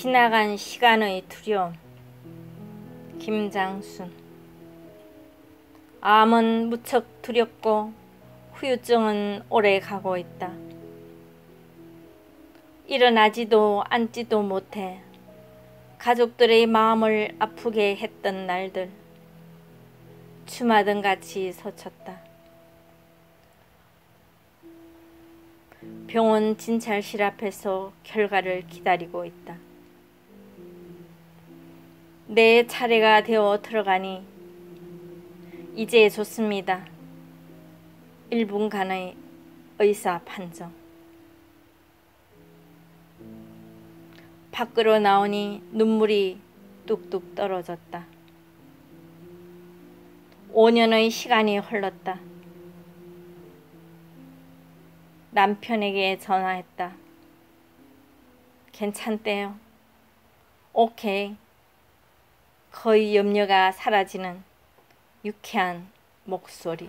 지나간 시간의 두려움 김장순 암은 무척 두렵고 후유증은 오래 가고 있다. 일어나지도 앉지도 못해 가족들의 마음을 아프게 했던 날들 주마등 같이 서쳤다. 병원 진찰실 앞에서 결과를 기다리고 있다. 내 차례가 되어 들어가니 이제 좋습니다. 1분간의 의사 판정. 밖으로 나오니 눈물이 뚝뚝 떨어졌다. 5년의 시간이 흘렀다. 남편에게 전화했다. 괜찮대요. 오케이. 거의 염려가 사라지는 유쾌한 목소리.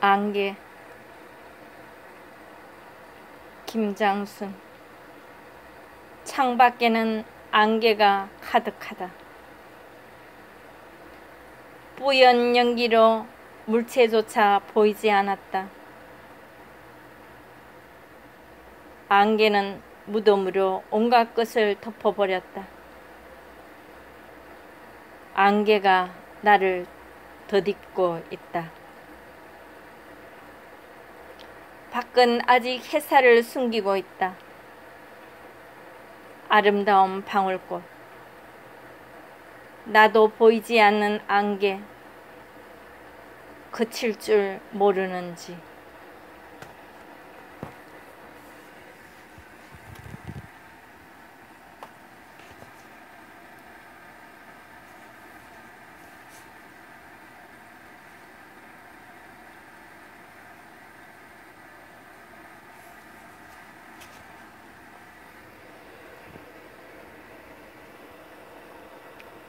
안개 김장순 창밖에는 안개가 가득하다. 뿌연 연기로 물체조차 보이지 않았다. 안개는 무덤으로 온갖 것을 덮어버렸다. 안개가 나를 덧입고 있다. 밖은 아직 햇살을 숨기고 있다. 아름다운 방울꽃. 나도 보이지 않는 안개. 그칠 줄 모르는지.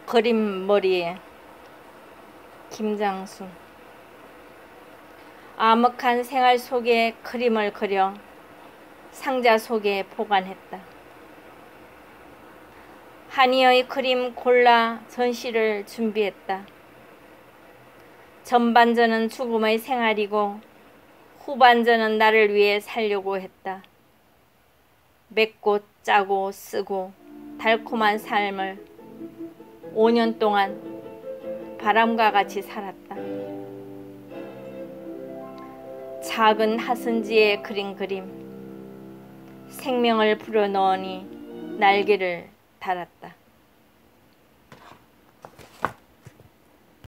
그림 머리에 김장순 암흑한 생활 속에 그림을 그려 상자 속에 보관했다. 한이의 그림 골라 전시를 준비했다. 전반전은 죽음의 생활이고 후반전은 나를 위해 살려고 했다. 맵고 짜고 쓰고 달콤한 삶을 5년 동안 바람과 같이 살았다. 작은 하선지에 그린 그림 생명을 불어넣으니 날개를 달았다.